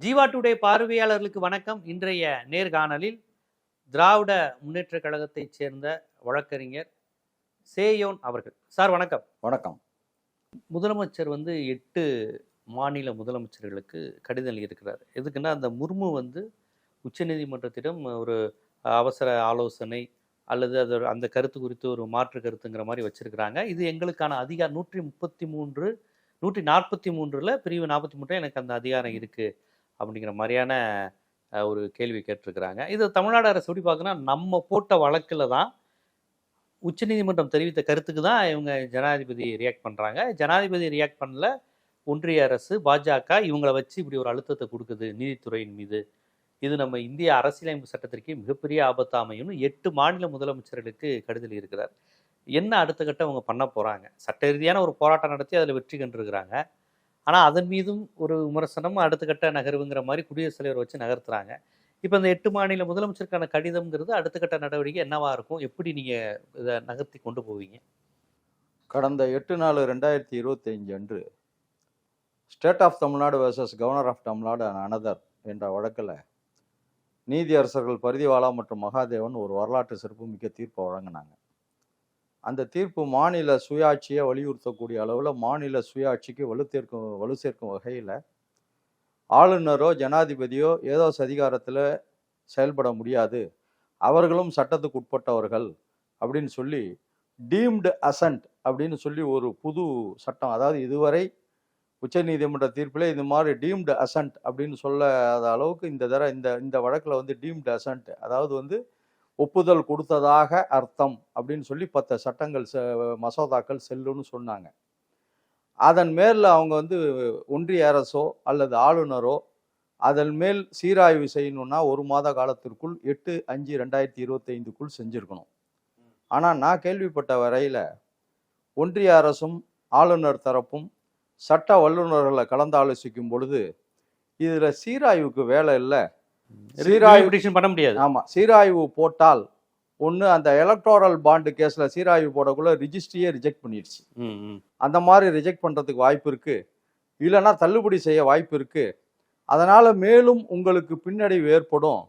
Jeeva today பார்வையாளர்களுக்கு வணக்கம். இன்றைய நேர்காணலில் திராவிட முன்னேற்றக் கழகத்தைச் சேர்ந்த வழக்கறிஞர் சேயோன் அவர்கள். சார் வணக்கம். வணக்கம். முதலமைச்சர் வந்து எட்டு மாநில முதலமைச்சர்களுக்கு கடிதம் எழுதியிருக்கிறார். எதுக்குன்னா அந்த முர்மு வந்து உச்சநீதிமன்றத்திடம் ஒரு அவசர ஆலோசனை அல்லது அது அந்த கருத்து குறித்து ஒரு மாற்று கருத்துங்கிற மாதிரி வச்சிருக்கிறாங்க. இது எங்களுக்கான அதிகாரம் நூற்றி முப்பத்தி மூன்று நூற்றி நாற்பத்தி மூன்றில் பிரிவு நாற்பத்தி மூன்றில் எனக்கு அந்த அதிகாரம் இருக்குது அப்படிங்கிற மாதிரியான ஒரு கேள்வி கேட்டிருக்கிறாங்க. இது தமிழ்நாடு அரசு எப்படி பார்க்கணும்னா நம்ம போட்ட வழக்கில் தான் உச்சநீதிமன்றம் தெரிவித்த கருத்துக்கு தான் இவங்க ஜனாதிபதி ரியாக்ட் பண்ணுறாங்க ஜனாதிபதி ரியாக்ட் பண்ணல. ஒன்றிய அரசு பாஜக இவங்களை வச்சு இப்படி ஒரு அழுத்தத்தை கொடுக்குது நீதித்துறையின் மீது. இது நம்ம இந்திய அரசியலமைப்பு சட்டத்திற்கு மிகப்பெரிய ஆபத்து அமையும்னு எட்டு மாநில முதலமைச்சர்களுக்கு கடிதம் இருக்கிறார் என்ன அடுத்த கட்டம் அவங்க பண்ண போகிறாங்க சட்ட ரீதியான ஒரு போராட்டம் நடத்தி அதில் வெற்றி கண்டிருக்கிறாங்க. ஆனால் அதன் மீதும் ஒரு விமர்சனம் அடுத்த கட்ட நகர்வுங்கிற மாதிரி குடியரசுத் தலைவர் வச்சு நகர்த்துறாங்க. இப்போ இந்த எட்டு மாநில முதலமைச்சருக்கான கடிதம்ங்கிறது அடுத்த கட்ட நடவடிக்கை என்னவா இருக்கும்? எப்படி நீங்கள் இதை நகர்த்தி கொண்டு போவீங்க? கடந்த எட்டு நாலு ரெண்டாயிரத்தி இருபத்தஞ்சு அன்று state of Tamil Nadu versus governor of Tamil Nadu another என்ற வழக்கில் நீதியரசர்கள் பரிதிவாலா மற்றும் மகாதேவன் ஒரு வரலாற்று சிறப்புமிக்க தீர்ப்பை வழங்கினாங்க. அந்த தீர்ப்பு மாநில சுயாட்சியை வலியுறுத்தக்கூடிய அளவில் மாநில சுயாட்சிக்கு வலு சேர்க்கும் வலு சேர்க்கும் வகையில் ஆளுநரோ ஜனாதிபதியோ ஏதோ அதிகாரத்தில் செயல்பட முடியாது. அவர்களும் சட்டத்துக்கு உட்பட்டவர்கள் அப்படின்னு சொல்லி டீம்டு அசன்ட் அப்படின்னு சொல்லி ஒரு புது சட்டம். அதாவது இதுவரை உச்சநீதிமன்ற தீர்ப்பில் இது மாதிரி டீம்டு அசன்ட் அப்படின்னு சொல்லாத அளவுக்கு இந்த தர இந்த இந்த வழக்கில் வந்து டீம்டு அசன்ட் அதாவது வந்து ஒப்புதல் கொடுத்ததாக அர்த்தம் அப்படின்னு சொல்லி பத்து சட்டங்கள் செ- மசோதாக்கள் செல்லுன்னு சொன்னாங்க. அதன் மேலில் அவங்க வந்து ஒன்றிய அரசோ அல்லது ஆளுநரோ அதன் மேல் சீராய்வு செய்யணும்னா ஒரு மாத காலத்திற்குள் எட்டு அஞ்சு ரெண்டாயிரத்தி இருபத்தைந்துக்குள் செஞ்சுருக்கணும். ஆனால் நான் கேள்விப்பட்ட வரையில் ஒன்றிய அரசும் ஆளுநர் தரப்பும் சட்ட வல்லுநர்களை கலந்தாலோசிக்கும் பொழுது இதில் சீராய்வுக்கு வேலை இல்லை சீராய்வு பண்ண முடியாது. ஆமாம் சீராய்வு போட்டால் ஒன்று அந்த எலக்டோரல் பாண்டு கேஸில் சீராய்வு போடக்குள்ள ரிஜிஸ்ட்ரியே ரிஜெக்ட் பண்ணிடுச்சு. அந்த மாதிரி ரிஜெக்ட் பண்ணுறதுக்கு வாய்ப்பு இருக்குது இல்லைன்னா தள்ளுபடி செய்ய வாய்ப்பு இருக்குது அதனால் மேலும் உங்களுக்கு பின்னடைவு ஏற்படும்.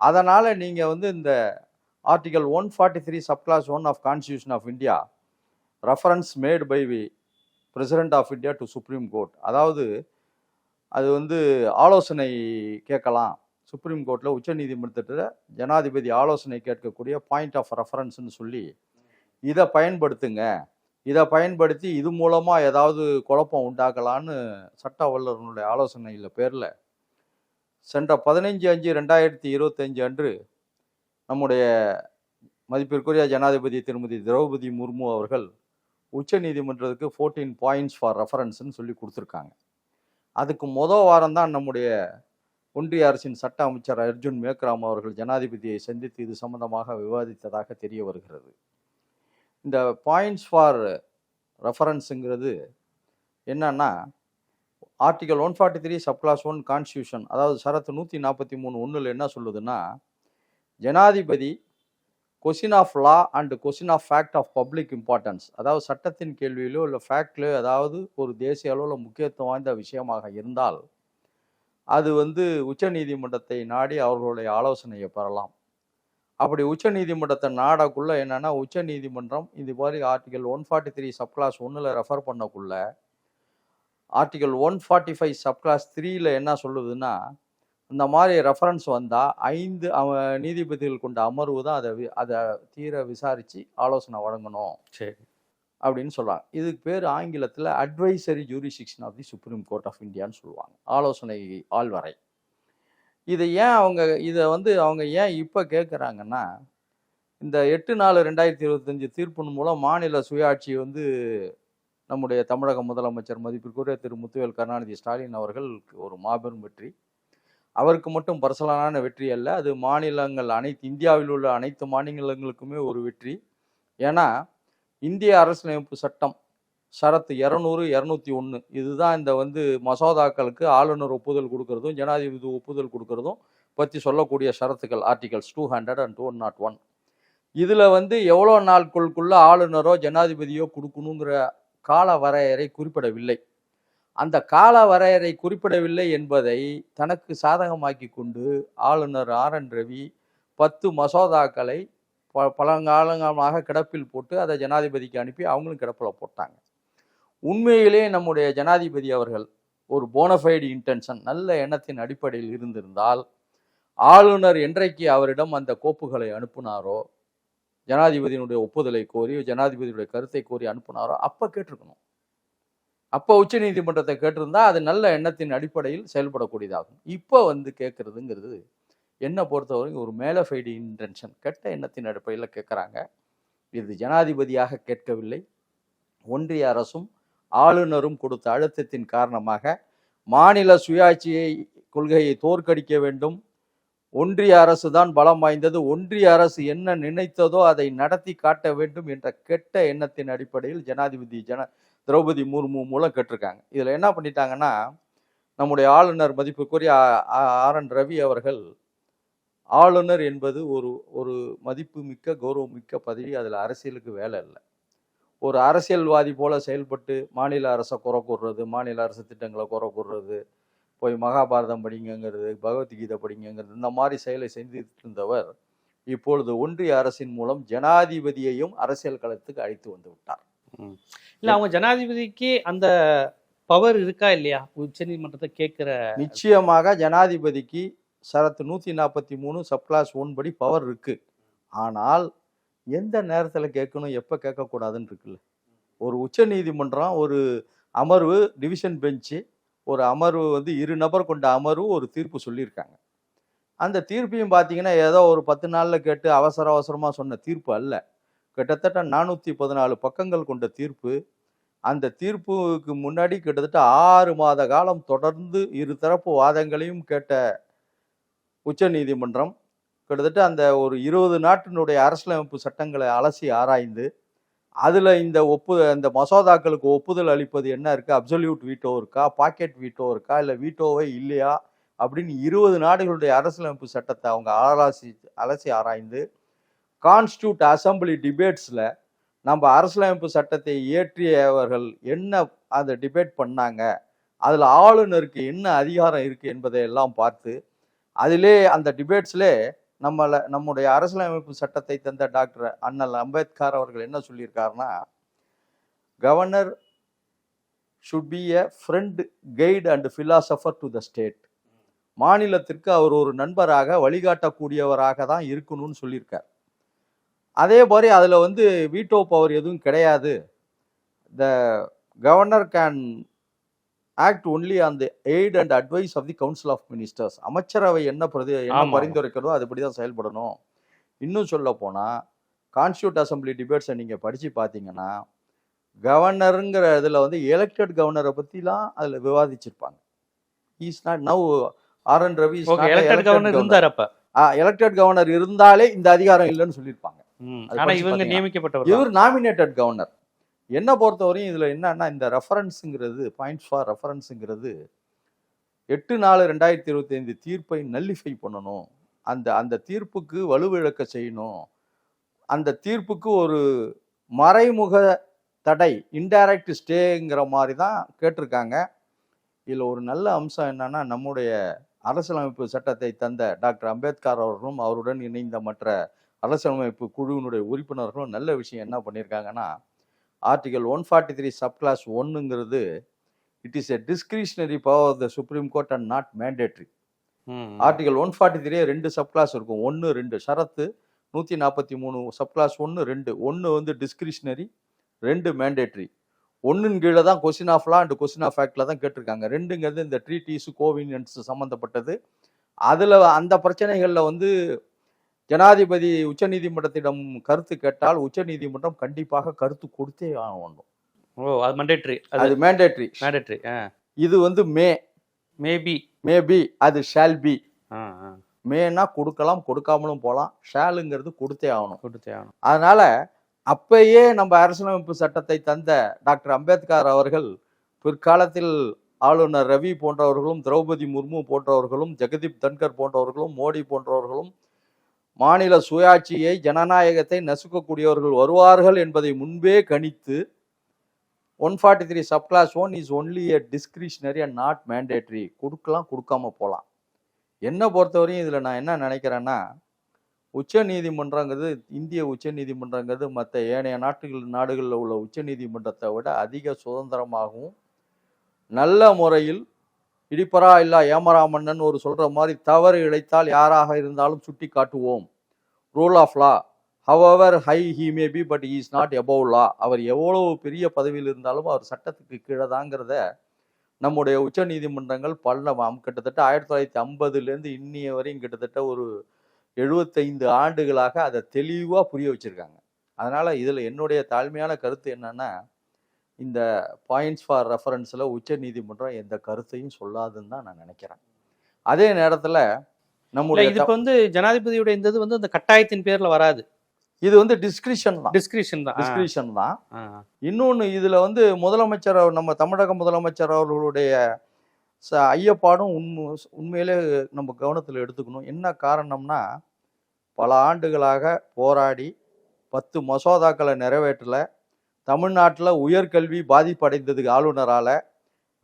அதனால் நீங்கள் வந்து இந்த article one forty three subclause one of constitution of India reference made by the president of India to supreme court அதாவது அது வந்து ஆலோசனை கேட்கலாம். சுப்ரீம் கோர்ட்டில் உச்சநீதிமன்றத்தில் ஜனாதிபதி ஆலோசனை கேட்கக்கூடிய பாயிண்ட் ஆஃப் ரெஃபரன்ஸ்னு சொல்லி இதை பயன்படுத்துங்க. இதை பயன்படுத்தி இது மூலமாக ஏதாவது குழப்பம் உண்டாக்கலான்னு சட்ட வல்லுநருடைய ஆலோசனையில் பேரில் சென்ற பதினைஞ்சு அஞ்சு ரெண்டாயிரத்தி இருபத்தஞ்சு அன்று நம்முடைய மதிப்பிற்குரிய ஜனாதிபதி திருமதி திரௌபதி முர்மு அவர்கள் உச்ச நீதிமன்றத்துக்கு ஃபோர்டீன் பாயிண்ட்ஸ் ஃபார் ரெஃபரன்ஸ்னு சொல்லி கொடுத்துருக்காங்க. அதுக்கு மொதல் வாரம் தான் நம்முடைய ஒன்றிய அரசின் சட்ட அமைச்சர் அர்ஜுன் மேக்ராம் அவர்கள் ஜனாதிபதியை சந்தித்து இது சம்பந்தமாக விவாதித்ததாக தெரிய வருகிறது. இந்த பாயிண்ட்ஸ் ஃபார் ரெஃபரன்ஸுங்கிறது என்னன்னா article one forty three subclause one constitution அதாவது சரத்து நூற்றி நாற்பத்தி மூணு ஒன்றில் என்ன சொல்லுதுன்னா ஜனாதிபதி question of law and question of fact of public importance அதாவது சட்டத்தின் கேள்வியிலோ இல்லை ஃபேக்ட்லையோ அதாவது ஒரு தேசிய அளவில் முக்கியத்துவம் வாய்ந்த விஷயமாக இருந்தால் அது வந்து உச்ச நீதிமன்றத்தை நாடி அவர்களுடைய ஆலோசனையை பெறலாம். அப்படி உச்ச நீதிமன்றத்தை நாடக்குள்ளே நாடக்குள்ள என்னன்னா உச்சநீதிமன்றம் இது மாதிரி article one forty three subclause ஒன்றில் refer பண்ணக்குள்ள article one forty five subclause த்ரீல என்ன சொல்லுதுன்னா இந்த மாதிரி ரெஃபரன்ஸ் வந்தால் ஐந்து அவ- நீதிபதிகள் கொண்ட அமர்வு தான் அதை அதை தீர விசாரித்து ஆலோசனை வழங்கணும். சரி. அப்படின்னு சொல்கிறாங்க இதுக்கு பேர் ஆங்கிலத்தில் advisory jurisdiction of the supreme court of இந்தியான்னு சொல்லுவாங்க. ஆலோசனை ஆள்வரை. இதை ஏன் அவங்க இதை வந்து அவங்க ஏன் இப்போ கேட்குறாங்கன்னா இந்த எட்டு நாலு ரெண்டாயிரத்தி இருபத்தஞ்சு தீர்ப்பின் மூலம் மாநில சுயாட்சி வந்து நம்முடைய தமிழக முதலமைச்சர் மதிப்பிற்குரிய திரு முத்துவேல் கருணாநிதி ஸ்டாலின் அவர்களுக்கு ஒரு மாபெரும் வெற்றி. அவருக்கு மட்டும் பர்சனலான வெற்றி அல்ல அது மாநிலங்கள் அனைத்து இந்தியாவில் உள்ள அனைத்து மாநிலங்களுக்குமே ஒரு வெற்றி. ஏன்னா இந்திய அரசியலமைப்பு சட்டம் சரத்து இரநூறு இரநூத்தி ஒன்று இதுதான் இந்த வந்து மசோதாக்களுக்கு ஆளுநர் ஒப்புதல் கொடுக்கறதும் ஜனாதிபதி ஒப்புதல் கொடுக்கறதும் பற்றி சொல்லக்கூடிய ஷரத்துக்கள் articles two hundred and two nought one இதில் வந்து எவ்வளோ நாட்களுக்குள்ள ஆளுநரோ ஜனாதிபதியோ கொடுக்கணுங்கிற கால வரையறை குறிப்பிடவில்லை. அந்த கால வரையறை குறிப்பிடவில்லை என்பதை தனக்கு சாதகமாக்கி கொண்டு ஆளுநர் ஆர் என் ரவி பத்து மசோதாக்களை ப பழங்காலங்கமாக கிடப்பில் போட்டு அதை ஜனாதிபதிக்கு அனுப்பி அவங்களும் கிடப்பில் போட்டாங்க. உண்மையிலே நம்முடைய ஜனாதிபதி அவர்கள் ஒரு போனஃபைடு இன்டென்ஷன் நல்ல எண்ணத்தின் அடிப்படையில் இருந்திருந்தால் ஆளுநர் என்றைக்கு அவரிடம் அந்த கோப்புகளை அனுப்புனாரோ ஜனாதிபதியினுடைய ஒப்புதலை கோரி ஜனாதிபதியுடைய கருத்தை கோரி அனுப்புனாரோ அப்போ கேட்டிருக்கணும். அப்போ உச்ச நீதிமன்றத்தை கேட்டிருந்தா அது நல்ல எண்ணத்தின் அடிப்படையில் செயல்படக்கூடியதாகும். இப்போ வந்து கேட்கறதுங்கிறது என்னை பொறுத்தவரைக்கும் ஒரு மேலஃபைடு இன்டென்ஷன். கெட்ட எண்ணத்தின் அடிப்படையில் கேட்குறாங்க. இது ஜனாதிபதியாக கேட்கவில்லை. ஒன்றிய அரசும் ஆளுநரும் கொடுத்த அழுத்தத்தின் காரணமாக மாநில சுயாட்சியை கொள்கையை தோற்கடிக்க வேண்டும். ஒன்றிய அரசு தான் பலம் வாய்ந்தது. ஒன்றிய அரசு என்ன நினைத்ததோ அதை நடத்தி காட்ட வேண்டும் என்ற கெட்ட எண்ணத்தின் அடிப்படையில் ஜனாதிபதி ஜன திரௌபதி முர்மு மூலம் கேட்டிருக்காங்க. இதில் என்ன பண்ணிட்டாங்கன்னா நம்முடைய ஆளுநர் மதிப்புக்குரிய ஆர் என் ரவி அவர்கள் ஆளுநர் என்பது ஒரு ஒரு மதிப்பு மிக்க கௌரவம் மிக்க பதவி. அதில் அரசியலுக்கு வேலை இல்லை. ஒரு அரசியல்வாதி போல செயல்பட்டு மாநில அரசை குறை கூறுறது மாநில அரசு திட்டங்களை குறை கூறுறது போய் மகாபாரதம் படிங்கங்கிறது பகவத்கீதை படிங்கங்கிறது இந்த மாதிரி செயலை செய்துட்டு இருந்தவர் இப்பொழுது ஒன்றிய அரசின் மூலம் ஜனாதிபதியையும் அரசியல் களத்துக்கு அழைத்து வந்து விட்டார். இல்ல அவங்க ஜனாதிபதிக்கு அந்த பவர் இருக்கா இல்லையா? உச்சநீதிமன்றத்தை கேட்கிற நிச்சயமாக ஜனாதிபதிக்கு சரத்து நூற்றி நாற்பத்தி மூணு சப்கிளாஸ் ஒன் படி பவர் இருக்குது ஆனால் எந்த நேரத்தில் கேட்கணும் எப்போ கேட்கக்கூடாதுன்னு இருக்குல்ல. ஒரு உச்ச நீதிமன்றம் ஒரு அமர்வு டிவிஷன் பெஞ்சு ஒரு அமர்வு வந்து இரு நபர் கொண்ட அமர்வு ஒரு தீர்ப்பு சொல்லியிருக்காங்க. அந்த தீர்ப்பையும் பார்த்தீங்கன்னா ஏதோ ஒரு பத்து நாளில் கேட்டு அவசர அவசரமாக சொன்ன தீர்ப்பு அல்ல. கிட்டத்தட்ட நானூற்றி பதினாலு பக்கங்கள் கொண்ட தீர்ப்பு. அந்த தீர்ப்புக்கு முன்னாடி கிட்டத்தட்ட ஆறு மாத காலம் தொடர்ந்து இரு தரப்பு வாதங்களையும் கேட்ட உச்ச நீதிமன்றம் கிட்டத்தட்ட அந்த ஒரு இருபது நாட்டினுடைய அரசியலமைப்பு சட்டங்களை அலசி ஆராய்ந்து அதில் இந்த ஒப்பு இந்த மசோதாக்களுக்கு ஒப்புதல் அளிப்பது என்ன இருக்குது அப்சல்யூட் வீட்டோ இருக்கா? பாக்கெட் வீட்டோ இருக்கா? இல்லை வீட்டோவே இல்லையா? அப்படின்னு இருபது நாடுகளுடைய அரசியலமைப்பு சட்டத்தை அவங்க ஆராய்ச்சி அலசி ஆராய்ந்து கான்ஸ்டியூட் அசம்பிளி டிபேட்ஸில் நம்ம அரசியலமைப்பு சட்டத்தை இயற்றியவர்கள் என்ன அதை டிபேட் பண்ணாங்க? அதில் ஆளுநருக்கு என்ன அதிகாரம் இருக்குது என்பதை எல்லாம் பார்த்து அதிலே அந்த டிபேட்ஸ்லே நம்மளை நம்முடைய அரசியலமைப்பு சட்டத்தை தந்த டாக்டர் அண்ணல் அம்பேத்கர் அவர்கள் என்ன சொல்லியிருக்காருன்னா governor should be a friend guide and philosopher to the state மாநிலத்திற்கு அவர் ஒரு நண்பராக வழிகாட்டக்கூடியவராக தான் இருக்கணும்னு சொல்லியிருக்கார். அதே மாதிரி அதில் வந்து வீட்டோ பவர் எதுவும் கிடையாது. The governor can act only on the aid and advice of the council of ministers அமைச்சரவை என்ன பிரதி என்ன. பரிந்துரைக்கிறதோ அதுபடி தான் செயல்படணும். இன்னும் சொல்ல போனால் கான்ஸ்டியூட் அசம்பிளி டிபேட்ஸை நீங்கள் படித்து பார்த்தீங்கன்னா கவர்னருங்கிற இதில் வந்து எலெக்டட் கவர்னரை பற்றிலாம் அதில் விவாதிச்சிருப்பாங்க. Is not now R N Ravi elected governor இருந்தார் அப்ப. எலெக்டட் கவர்னர் இருந்தாலே இந்த அதிகாரம் இல்லைன்னு சொல்லியிருப்பாங்க. இவர் நாமினேட்டட் கவர்னர் என்னை பொறுத்தவரையும் இதில் என்னன்னா இந்த ரெஃபரன்ஸுங்கிறது பாயிண்ட்ஸ் ஃபார் ரெஃபரன்ஸுங்கிறது எட்டு நாலு ரெண்டாயிரத்தி இருபத்தைந்து தீர்ப்பை நல்லிஃபை பண்ணணும். அந்த அந்த தீர்ப்புக்கு வலுவிழக்க செய்யணும். அந்த தீர்ப்புக்கு ஒரு மறைமுக தடை இன்டைரக்ட் ஸ்டேங்கிற மாதிரி தான் கேட்டிருக்காங்க. இதில் ஒரு நல்ல அம்சம் என்னன்னா நம்முடைய அரசியலமைப்பு சட்டத்தை தந்த டாக்டர் அம்பேத்கர் அவர்களும் அவருடன் இணைந்த மற்ற அரசியலமைப்பு குழுவினுடைய உறுப்பினர்களும் நல்ல விஷயம் என்ன பண்ணியிருக்காங்கன்னா article one forty three subclause ஒன்னுங்கிறது it is a discretionary power of the supreme court and not mandatory. Article one forty three ரெண்டு சப்கிளாஸ் இருக்கும். ஒன்று ரெண்டு. ஷரத்து நூற்றி நாற்பத்தி மூணு சப்கிளாஸ் ஒன்று ரெண்டு. ஒன்று வந்து டிஸ்கிரிஷனரி ரெண்டு மேண்டேட்ரி ஒன்றின் கீழே தான் question of law and question of ஃபேக்டில் தான் கேட்டிருக்காங்க. ரெண்டுங்கிறது இந்த ட்ரீட்டிஸ் கோவினியன்ஸ் சம்மந்தப்பட்டது அதில் அந்த பிரச்சனைகளில் வந்து ஜனாதிபதி உச்சநீதிமன்றத்திடம் கருத்து கேட்டால் உச்சநீதிமன்றம் கண்டிப்பாக கருத்து கொடுத்தே ஆகணும். ஓ அது மண்டேட்ரி அது மேண்டேட்ரி மேண்டேட்ரி இது வந்து மே மேபி மேபி அது ஷால் பி மேனா கொடுக்கலாம் கொடுக்காமலும் போகலாம் ஷாலுங்கிறது கொடுத்தே ஆகணும். கொடுத்தே ஆகணும். அதனால அப்பயே நம்ம அரசியலமைப்பு சட்டத்தை தந்த டாக்டர் அம்பேத்கர் அவர்கள் பிற்காலத்தில் ஆளுநர் ரவி போன்றவர்களும் திரௌபதி முர்மு போன்றவர்களும் ஜெகதீப் தன்கர் போன்றவர்களும் மோடி போன்றவர்களும் மாநில சுயாட்சியை ஜனநாயகத்தை நசுக்கக்கூடியவர்கள் வருவார்கள் என்பதை முன்பே கணித்து one forty three sub clause one is only a discretionary and not mandatory கொடுக்கலாம் கொடுக்காம போகலாம். என்னை பொறுத்தவரையும் இதில் நான் என்ன நினைக்கிறேன்னா உச்ச நீதிமன்றங்கிறது இந்திய உச்ச நீதிமன்றங்கிறது மற்ற ஏனைய நாட்டுகள் நாடுகளில் உள்ள உச்ச நீதிமன்றத்தை விட அதிக சுதந்திரமாகவும் நல்ல முறையில் இடிப்பரா இல்லா ஏமரா மன்னன் ஒரு சொல்ற மாதிரி தவறு இழைத்தால் யாராக இருந்தாலும் சுட்டி காட்டுவோம். Rule of law however high he may be but is not above law அவர் எவ்வளவு பெரிய பதவியில் இருந்தாலும் அவர் சட்டத்துக்கு கீழே தாங்கிறத நம்முடைய உச்ச நீதிமன்றங்கள் பல கிட்டத்தட்ட ஆயிரத்தி தொள்ளாயிரத்தி ஐம்பதுலேருந்து இன்னிய வரையும் கிட்டத்தட்ட ஒரு எழுபத்தைந்து ஆண்டுகளாக அதை தெளிவாக புரிய வச்சுருக்காங்க. அதனால் இதில் என்னுடைய தாழ்மையான கருத்து என்னென்னா இந்த பாயிண்ட்ஸ் ஃபார் ரெஃபரன்ஸில் உச்ச நீதிமன்றம் எந்த கருத்தையும் சொல்லாதுன்னு தான் நான் நினைக்கிறேன். அதே நேரத்தில் நம்முடைய இது இப்ப வந்து ஜனாதிபதியோட இந்த இது வந்து அந்த கட்டாயத்தின் பேர்ல வராது. இது வந்து டிஸ்கிரிஷன் தான். டிஸ்கிரிப்ஷன் தான். டிஸ்கிரிஷன் தான். இன்னொன்று இதில் வந்து முதலமைச்சர் நம்ம தமிழக முதலமைச்சர் அவர்களுடைய ச ஐயப்பாடும் உண்மை உண்மையிலே நம்ம கவனத்தில் எடுத்துக்கணும். என்ன காரணம்னா பல ஆண்டுகளாக போராடி பத்து மசோதாக்களை நிறைவேற்றல. தமிழ்நாட்டில் உயர்கல்வி பாதிப்படைந்ததுக்கு ஆளுநரால்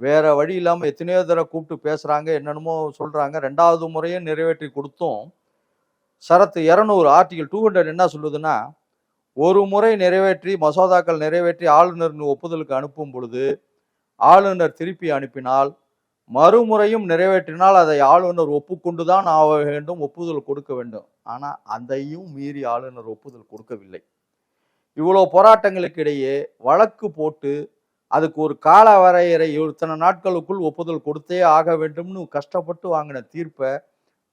வேறு வழி இல்லாமல் எத்தனையோ தடவை கூப்பிட்டு பேசுகிறாங்க என்னென்னமோ சொல்கிறாங்க ரெண்டாவது முறையும் நிறைவேற்றி கொடுத்தும். சரத்து இரநூறு ஆர்டிகல் டூ ஹண்ட்ரட் என்ன சொல்லுதுன்னா ஒரு முறை நிறைவேற்றி மசோதாக்கள் நிறைவேற்றி ஆளுநரின் ஒப்புதலுக்கு அனுப்பும் பொழுது ஆளுநர் திருப்பி அனுப்பினால் மறுமுறையும் நிறைவேற்றினால் அதை ஆளுநர் ஒப்புக்கொண்டு தான் ஆக வேண்டும் ஒப்புதல் கொடுக்க வேண்டும். ஆனால் அதையும் மீறி ஆளுநர் ஒப்புதல் கொடுக்கவில்லை. இவ்வளோ போராட்டங்களுக்கு இடையே வழக்கு போட்டு அதுக்கு ஒரு கால வரையறை இத்தனை நாட்களுக்குள் ஒப்புதல் கொடுத்தே ஆக வேண்டும்னு கஷ்டப்பட்டு வாங்கின தீர்ப்பை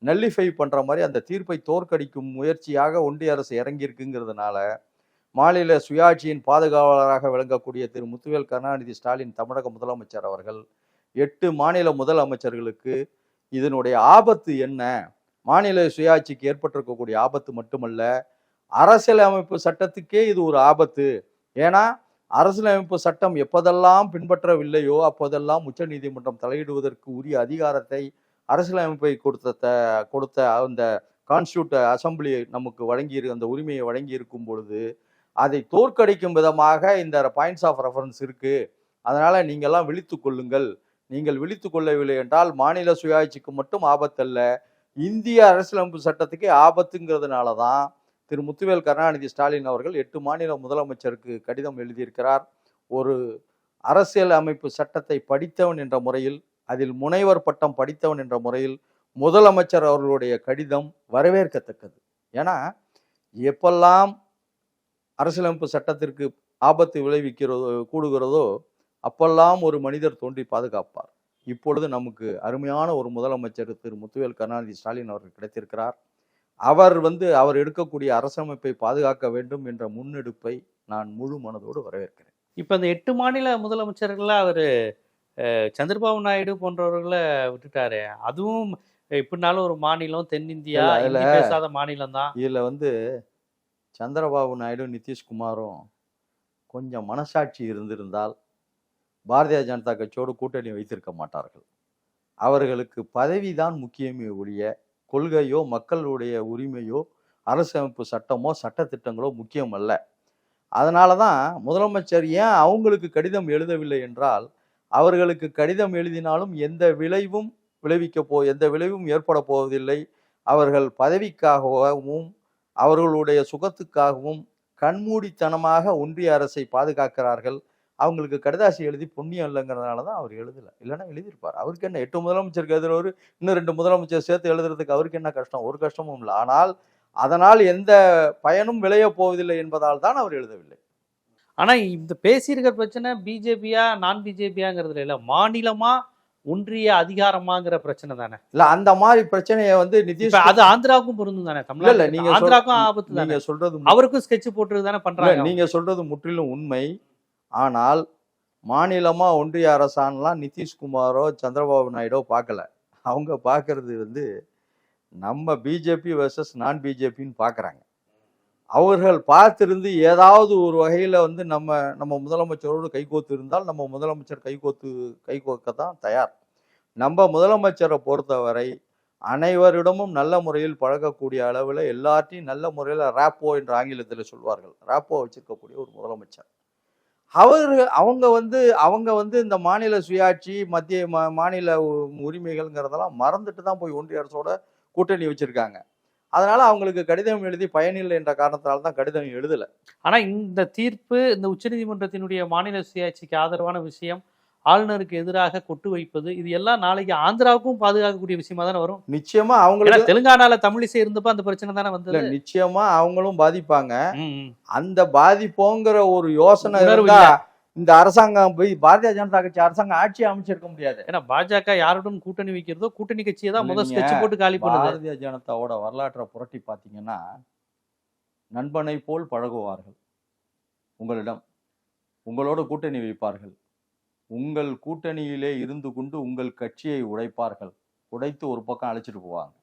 நல்லிஃபை பண்ணுற மாதிரி அந்த தீர்ப்பை தோற்கடிக்கும் முயற்சியாக ஒன்றிய அரசு இறங்கியிருக்குங்கிறதுனால மாநில சுயாட்சியின் பாதுகாவலராக விளங்கக்கூடிய திரு. முத்துவேல் கருணாநிதி ஸ்டாலின் தமிழக முதலமைச்சர் அவர்கள் எட்டு மாநில முதலமைச்சர்களுக்கு இதனுடைய ஆபத்து என்ன? மாநில சுயாட்சிக்கு ஏற்பட்டிருக்கக்கூடிய ஆபத்து மட்டுமல்ல அரசியலமைப்பு சட்டத்துக்கே இது ஒரு ஆபத்து. ஏன்னா அரசியலமைப்பு சட்டம் எப்போதெல்லாம் பின்பற்றவில்லையோ அப்போதெல்லாம் உச்சநீதிமன்றம் தலையிடுவதற்கு உரிய அதிகாரத்தை அரசியலமைப்பை கொடுத்த கொடுத்த அந்த கான்ஸ்டியூட் அசம்பிளி நமக்கு வழங்கி அந்த உரிமையை வழங்கி இருக்கும் பொழுது அதை தோற்கடிக்கும் விதமாக இந்த பாயிண்ட்ஸ் ஆஃப் ரெஃபரன்ஸ் இருக்கு. அதனால் நீங்கள்லாம் விழித்து கொள்ளுங்கள். நீங்கள் விழித்து கொள்ளவில்லை என்றால் மாநில சுயாட்சிக்கு மட்டும் ஆபத்தல்ல. இந்திய அரசியலமைப்பு சட்டத்துக்கே ஆபத்துங்கிறதுனால தான் திரு முத்துவேல் கருணாநிதி ஸ்டாலின் அவர்கள் எட்டு மாநில முதலமைச்சருக்கு கடிதம் எழுதியிருக்கிறார். ஒரு அரசியல் அமைப்பு சட்டத்தை படித்தவன் என்ற முறையில் அதில் முனைவர் பட்டம் படித்தவன் என்ற முறையில் முதலமைச்சர் அவர்களுடைய கடிதம் வரவேற்கத்தக்கது. ஏன்னா எப்பெல்லாம் அரசியலமைப்பு சட்டத்திற்கு ஆபத்து விளைவிக்கிறதோ கூடுகிறதோ அப்பெல்லாம் ஒரு மனிதர் தோன்றி பாதுகாப்பார். இப்பொழுது நமக்கு அருமையான ஒரு முதலமைச்சர் திரு முத்துவேல் கருணாநிதி ஸ்டாலின் அவர்கள் கிடைத்திருக்கிறார். அவர் வந்து அவர் எடுக்கக்கூடிய அரசமைப்பை பாதுகாக்க வேண்டும் என்ற முன்னெடுப்பை நான் முழு மனதோடு வரவேற்கிறேன். இப்ப இந்த எட்டு மாநில முதலமைச்சர்கள்ல அவரு சந்திரபாபு நாயுடு போன்றவர்களை விட்டுட்டாரு. அதுவும் எப்படினாலும் ஒரு மாநிலம் தென்னிந்தியா பேசாத மாநிலம் தான். இதில் வந்து சந்திரபாபு நாயுடு நிதிஷ்குமாரும் கொஞ்சம் மனசாட்சி இருந்திருந்தால் பாரதிய ஜனதா கட்சியோடு கூட்டணி வைத்திருக்க மாட்டார்கள். அவர்களுக்கு பதவி தான் முக்கியமே ஒழிய கொள்கையோ மக்களுடைய உரிமையோ அரசமைப்பு சட்டமோ சட்டத்திட்டங்களோ முக்கியம் அல்ல அதனால தான் முதலமைச்சர் ஏன் அவங்களுக்கு கடிதம் எழுதவில்லை என்றால் அவர்களுக்கு கடிதம் எழுதினாலும் எந்த விளைவும் விளைவிக்க போ எந்த விளைவும் ஏற்பட போவதில்லை. அவர்கள் பதவிக்காகவும் அவர்களுடைய சுகத்துக்காகவும் கண்மூடித்தனமாக ஒன்றிய அரசை பாதுகாக்கிறார்கள். அவங்களுக்கு கடிதாசி எழுதி புண்ணியம் இல்லைங்கிறதுனால தான் அவர் எழுதலை. இல்லைன்னா எழுதியிருப்பார். அவருக்கு என்ன எட்டு முதலமைச்சருக்கு எழுதுறவர் இன்னும் ரெண்டு முதலமைச்சர் சேர்த்து எழுதுறதுக்கு அவருக்கு என்ன கஷ்டம்? ஒரு கஷ்டமும் இல்லை. ஆனால் அதனால் எந்த பயனும் விளையப் போவதில்லை என்பதால் தான் அவர் எழுதவில்லை. ஆனா இந்த பேசியிருக்கிற பிரச்சனை பிஜேபியா நான் பிஜேபியாங்கிறதுல இல்ல. மாநிலமா ஒன்றிய அதிகாரமாங்கிற பிரச்சனை தானே. இல்ல அந்த மாதிரி பிரச்சனையை வந்து நிதிஷ் அது ஆந்திராவுக்கும் பொருந்தும் தானே இல்ல, இல்ல, நீங்க ஆந்திராவுக்கும் ஆபத்து தானே? நீங்க சொல்றது அவருக்கும் ஸ்கெட்ச் போட்டு தானே பண்றாங்க நீங்க சொல்றது முற்றிலும் உண்மை. ஆனால் மாநிலமாக ஒன்றிய அரசாங்கலாம் நிதிஷ்குமாரோ சந்திரபாபு நாயுடோ பார்க்கல. அவங்க பார்க்கறது வந்து நம்ம பிஜேபி வெர்சஸ் நான் பிஜேபின்னு பார்க்குறாங்க. அவர்கள் பார்த்திருந்து ஏதாவது ஒரு வகையில் வந்து நம்ம நம்ம முதலமைச்சரோடு கைகோத்து இருந்தால் நம்ம முதலமைச்சர் கைகோத்து கைகோக்க தான் தயார். நம்ம முதலமைச்சரை பொறுத்தவரை அனைவரிடமும் நல்ல முறையில் பழகக்கூடிய அளவில் எல்லாத்தையும் நல்ல முறையில் ராப்போ என்று ஆங்கிலத்தில் சொல்வார்கள். ராப்போ வச்சிருக்கக்கூடிய ஒரு முதலமைச்சர். அவர் அவங்க வந்து அவங்க வந்து இந்த மாநில சுயாட்சி மத்திய மா- மாநில உரிமைகள்ங்கிறதெல்லாம் மறந்துட்டு தான் போய் ஒன்றிய அரசோட கூட்டணி வச்சிருக்காங்க. அதனால அவங்களுக்கு கடிதம் எழுதி பயனில்லை என்ற காரணத்தினால தான் கடிதம் எழுதல. ஆனால் இந்த தீர்ப்பு இந்த உச்சநீதிமன்றத்தினுடைய மாநில சுயாட்சிக்கு ஆதரவான விஷயம். ஆளுநருக்கு எதிராக கொட்டு வைப்பது இது எல்லாம் நாளைக்கு ஆந்திராவுக்கும் பாதுகாக்கக்கூடிய விஷயமா தானே வரும்? நிச்சயமா அவங்களுக்கு தெலுங்கானால தமிழிசை இருந்தப்ப அந்த பிரச்சனை தானே வந்தது? நிச்சயமா அவங்களும் பாதிப்பாங்க. அந்த பாதிப்போங்கிற ஒரு யோசனை இருந்தா இந்த அரசாங்கம் போய் பாரதிய ஜனதா கட்சி அரசாங்கம் ஆட்சி அமைச்சிருக்க முடியாது. ஏன்னா பாஜக யாருடன் கூட்டணி வைக்கிறதோ கூட்டணி கட்சியை தான் முதல் ஸ்கெட்ச் போட்டு காலி பண்ணுது. பாரதிய ஜனதாவோட வரலாற்றை புரட்டி பார்த்தீங்கன்னா நண்பனை போல் பழகுவார்கள். உங்களிடம் உங்களோட கூட்டணி வைப்பார்கள். உங்கள் கூட்டணியிலே இருந்து கொண்டு உங்கள் கட்சியை உடைப்பார்கள். உடைத்து ஒரு பக்கம் அழைச்சிட்டு போவாங்க.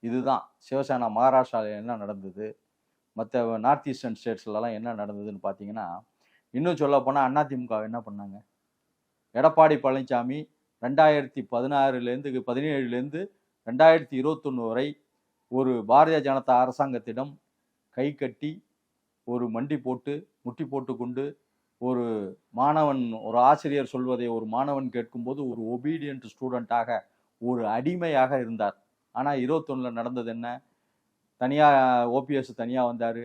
இதுதான். சிவசேனா மகாராஷ்டிராவில் என்ன நடந்தது? மற்ற நார்த் ஈஸ்டர்ன் ஸ்டேட்ஸ்லலாம் என்ன நடந்ததுன்னு பார்த்தீங்கன்னா இன்னும் சொல்ல போனால் அதிமுக என்ன பண்ணாங்க? எடப்பாடி பழனிசாமி ரெண்டாயிரத்தி பதினாறுலேருந்து பதினேழுலேருந்து ரெண்டாயிரத்தி இருபத்தொன்று வரை ஒரு பாரதிய ஜனதா அரசாங்கத்திடம் கை கட்டி ஒரு மண்டி போட்டு முட்டி போட்டு கொண்டு ஒரு மாணவன் ஒரு ஆசிரியர் சொல்வதை ஒரு மாணவன் கேட்கும்போது ஒரு ஒபீடியன்ட் ஸ்டூடெண்ட்டாக ஒரு அடிமையாக இருந்தார். ஆனால் இருபத்தொன்னில் நடந்தது என்ன? தனியாக ஓபிஎஸ் தனியாக வந்தார்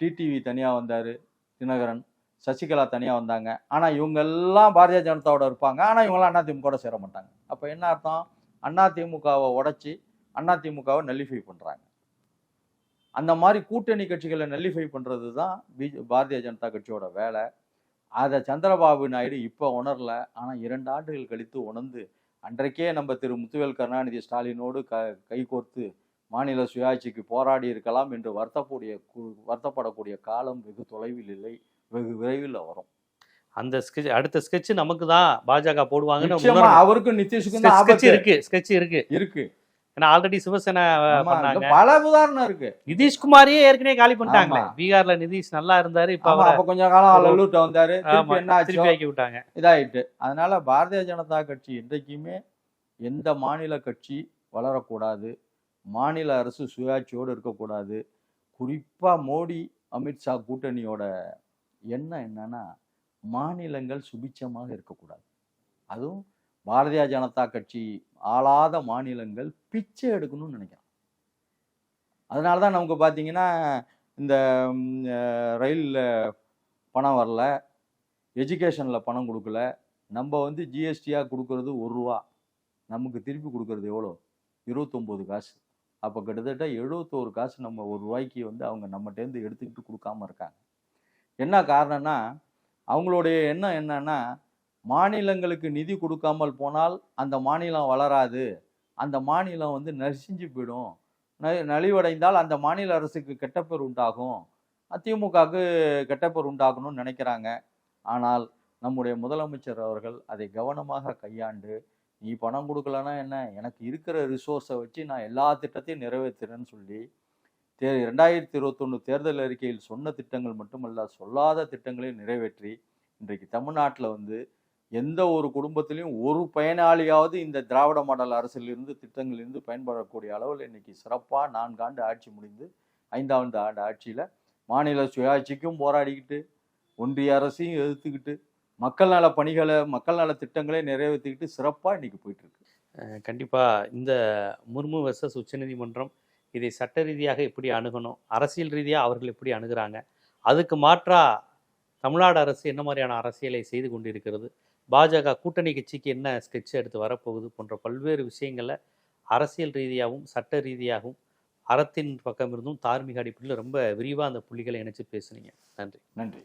டிடிவி தனியாக வந்தார் தினகரன் சசிகலா தனியாக வந்தாங்க. ஆனால் இவங்கெல்லாம் பாரதிய ஜனதாவோட இருப்பாங்க. ஆனால் இவங்கெல்லாம் அதிமுகவோட சேர மாட்டாங்க. அப்போ என்ன அர்த்தம்? அதிமுகவை அண்ணா அதிமுகவை நல்லிஃபை பண்ணுறாங்க அந்த மாதிரி கூட்டணி கட்சிகளை நல்லிஃபை பண்ணுறது தான் பிஜே பாரதிய ஜனதா கட்சியோட வேலை. அதை சந்திரபாபு நாயுடு இப்போ உணரல. ஆனால் இரண்டு ஆண்டுகள் கழித்து உணர்ந்து அன்றைக்கே நம்ம திரு முத்துவேல் கருணாநிதி ஸ்டாலினோடு க கைகோர்த்து மாநில சுயாட்சிக்கு போராடி இருக்கலாம் என்று வருத்தக்கூடிய கு- வருத்தப்படக்கூடிய காலம் வெகு தொலைவில் இல்லை வெகு விரைவில் வரும். அந்த ஸ்கெட்ச் அடுத்த ஸ்கெட்ச் நமக்கு தான் பாஜக போடுவாங்கன்னு. அவருக்கும் நிதிஷுக்கும் இருக்கு ஸ்கெட்ச் இருக்கு. இருக்கு. ஏன்னா ஆல்ரெடி சிவசேனா பண்ணாங்க. பல உதாரணம் இருக்கு. நிதிஷ்குமாரையே ஏற்கனவே காலி பண்ணிட்டாங்க ஆமா. பீகார்ல நிதிஷ் நல்லா இருந்தாரு இப்ப அப்ப கொஞ்ச காலம் லல்லூட்ட வந்தாரு. திருப்பி ஆக்கி விட்டாங்க. இதாயிட்டு. அதனால பாரதிய ஜனதா கட்சி என்றைக்குமே எந்த மாநில கட்சி வளரக்கூடாது. மாநில அரசு சுயாட்சியோடு இருக்கக்கூடாது. குறிப்பா மோடி அமித்ஷா கூட்டணியோட எண்ணம் என்னன்னா மாநிலங்கள் சுபிச்சமாக இருக்கக்கூடாது. அதுவும் பாரதிய ஜனதா கட்சி ஆளாத மாநிலங்கள் பிச்சை எடுக்கணும்னு நினைக்கிறான் அதனால தான் நமக்கு பார்த்தீங்கன்னா இந்த ரயிலில் பணம் வரல எஜுகேஷனில் பணம் கொடுக்கல நம்ம வந்து ஜிஎஸ்டியாக கொடுக்கறது ஒரு ரூபா நமக்கு திருப்பி கொடுக்கறது எவ்வளோ? இருபத்தொம்போது காசு. அப்போ கிட்டத்தட்ட எழுபத்தோரு காசு நம்ம ஒரு ரூபாய்க்கு வந்து அவங்க நம்மகிட்டேருந்து எடுத்துக்கிட்டு கொடுக்காம இருக்காங்க. என்ன காரணம்னா அவங்களுடைய எண்ணம் என்னன்னா மாநிலங்களுக்கு நிதி கொடுக்காமல் போனால் அந்த மாநிலம் வளராது. அந்த மாநிலம் வந்து நசிஞ்சு போயிடும். நலிவடைந்தால் அந்த மாநில அரசுக்கு கெட்டப்பேர் உண்டாகும். அதிமுகவுக்கு கெட்டப்பேர் உண்டாகணும்னு நினைக்கிறாங்க. ஆனால் நம்முடைய முதலமைச்சர் அவர்கள் அதை கவனமாக கையாண்டு நீ பணம் கொடுக்கலன்னா என்ன? எனக்கு இருக்கிற ரிசோர்ஸை வச்சு நான் எல்லா திட்டத்தையும் நிறைவேற்றுறேன்னு சொல்லி தே ரெண்டாயிரத்தி இருபத்தொன்று தேர்தல் அறிக்கையில் சொன்ன திட்டங்கள் மட்டுமல்ல சொல்லாத திட்டங்களையும் நிறைவேற்றி இன்றைக்கு தமிழ்நாட்டில் வந்து எந்த ஒரு குடும்பத்திலையும் ஒரு பயனாளியாவது இந்த திராவிட மாடல் அரசிலிருந்து திட்டங்களிலிருந்து பயன்படக்கூடிய அளவில் இன்னைக்கு சிறப்பாக நான்காண்டு ஆட்சி முடிந்து ஐந்தாவது ஆண்டு ஆட்சியில் மாநில சுயாட்சிக்கும் போராடிக்கிட்டு ஒன்றிய அரசையும் எதிர்த்துக்கிட்டு மக்கள் நல பணிகளை மக்கள் நல திட்டங்களை நிறைவேற்றிக்கிட்டு சிறப்பாக இன்னைக்கு போயிட்டு இருக்கு கண்டிப்பா இந்த முர்மு வெர்சஸ் உச்சநீதிமன்றம் இதை சட்ட ரீதியாக எப்படி அணுகணும் அரசியல் ரீதியாக அவர்கள் எப்படி அணுகிறாங்க அதுக்கு மாற்றா தமிழ்நாடு அரசு என்ன மாதிரியான அரசியலை செய்து கொண்டிருக்கிறது பாஜக கூட்டணி கட்சிக்கு என்ன ஸ்கெட்ச் எடுத்து வரப்போகுது போன்ற பல்வேறு விஷயங்களை அரசியல் ரீதியாகவும் சட்ட ரீதியாகவும் அறத்தின் பக்கம் இருந்தும் தார்மீக அடிப்படையில் ரொம்ப விரிவாக அந்த புள்ளிகளை இணைச்சு பேசுனீங்க. நன்றி. நன்றி.